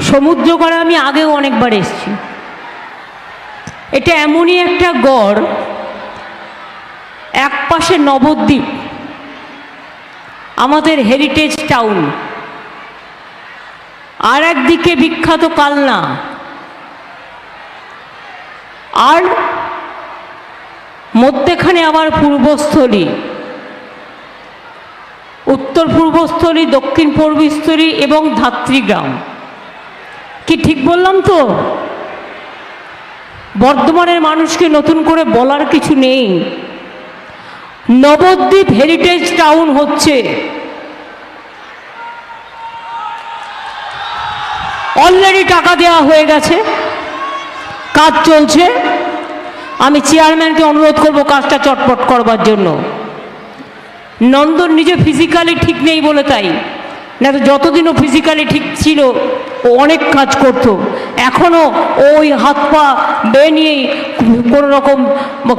সমুদ্র গড়ে আমি আগেও অনেকবার এসেছি। এটা এমনই একটা গড়, এক পাশে নবদ্বীপ, আমাদের হেরিটেজ টাউন আর একদিকে বিখ্যাত কালনা। আর মধ্যেখানে আবার পূর্বস্থলী, উত্তর পূর্বস্থলী, দক্ষিণ পূর্বস্থলী এবং ধাত্রীগ্রাম কি ঠিক বললাম তো? বর্ধমানের মানুষকে নতুন করে বলার কিছু নেই। নবদ্বীপ হেরিটেজ টাউন হচ্ছে। অলরেডি টাকা দেওয়া হয়ে গেছে। কাজ চলছে। আমি চেয়ারম্যানকে অনুরোধ করব কাজটা চটপট করবার জন্য। নন্দন নিজে ফিজিক্যালি ঠিক নেই বলে তাই। না তো যতদিনও ফিজিক্যালি ঠিক ছিল, ও অনেক কাজ করতো। এখনও ওই হাত পা বেয়ে নিয়েই কোনো রকম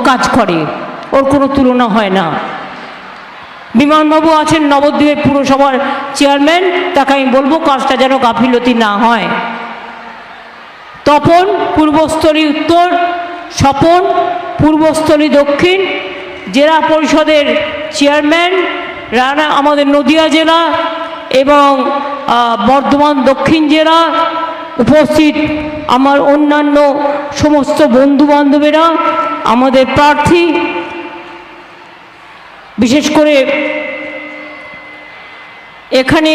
কাজ করে। ওর কোনো তুলনা হয় না। বিমানবাবু আছেন নবদ্বীপের পুরসভার চেয়ারম্যান, তাকে আমি বলব কাজটা যেন গাফিলতি না হয়। তপন, পূর্বস্থলী উত্তর, স্বপন, পূর্বস্থলী দক্ষিণ, জেলা পরিষদের চেয়ারম্যান, রানা, আমাদের নদিয়া জেলা এবং বর্ধমান দক্ষিণ জেলা উপস্থিত আমার অন্যান্য সমস্ত বন্ধু বান্ধবেরা আমাদের প্রার্থী। বিশেষ করে এখানে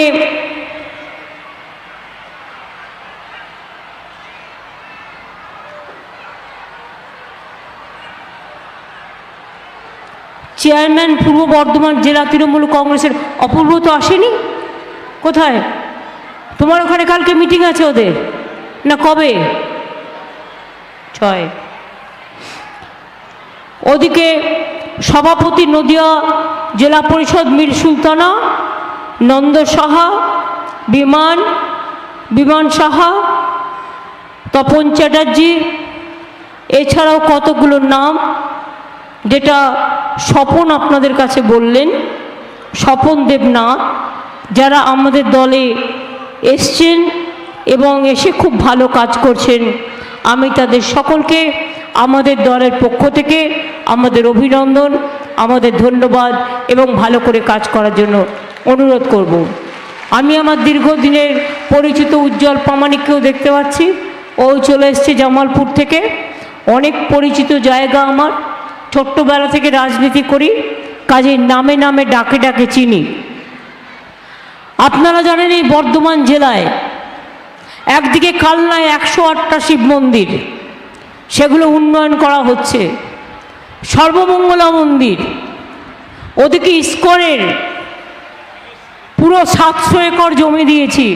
চেয়ারম্যান পূর্ব বর্ধমান জেলা তৃণমূল কংগ্রেসের অপূর্ব তো আসেনি? কোথায়? তোমার ওখানে কালকে মিটিং আছে ওদের। না কবে? ছয়। ওদিকে সভাপতি নদিয়া জেলা পরিষদ মীর সুলতানা, নন্দ সাহা, বিমান বিমান সাহা, তপন চ্যাটার্জি, এছাড়াও কতগুলো নাম, যেটা স্বপন আপনাদের কাছে বললেন, স্বপন দেবনাথ যারা আমাদের দলে এসছেন এবং এসে খুব ভালো কাজ করছেন, আমি তাদের সকলকে আমাদের দলের পক্ষ থেকে আমাদের অভিনন্দন, আমাদের ধন্যবাদ এবং ভালো করে কাজ করার জন্য অনুরোধ করব। আমি আমার দীর্ঘদিনের পরিচিত উজ্জ্বল প্রামাণিককেও দেখতে পাচ্ছি। ও চলে এসছে জামালপুর থেকে। অনেক পরিচিত জায়গা আমার। ছোট্টবেলা থেকে রাজনীতি করি কাজে নামে নামে ডাকে ডাকে চিনি। আপনারা জানেন এই বর্ধমান জেলায় একদিকে কালনায় একশো আটটা শিব মন্দির, সেগুলো উন্নয়ন করা হচ্ছে, সর্বমঙ্গলা মন্দির, ওদিকে ইস্কনের পুরো সাতশো একর জমি দিয়েছি।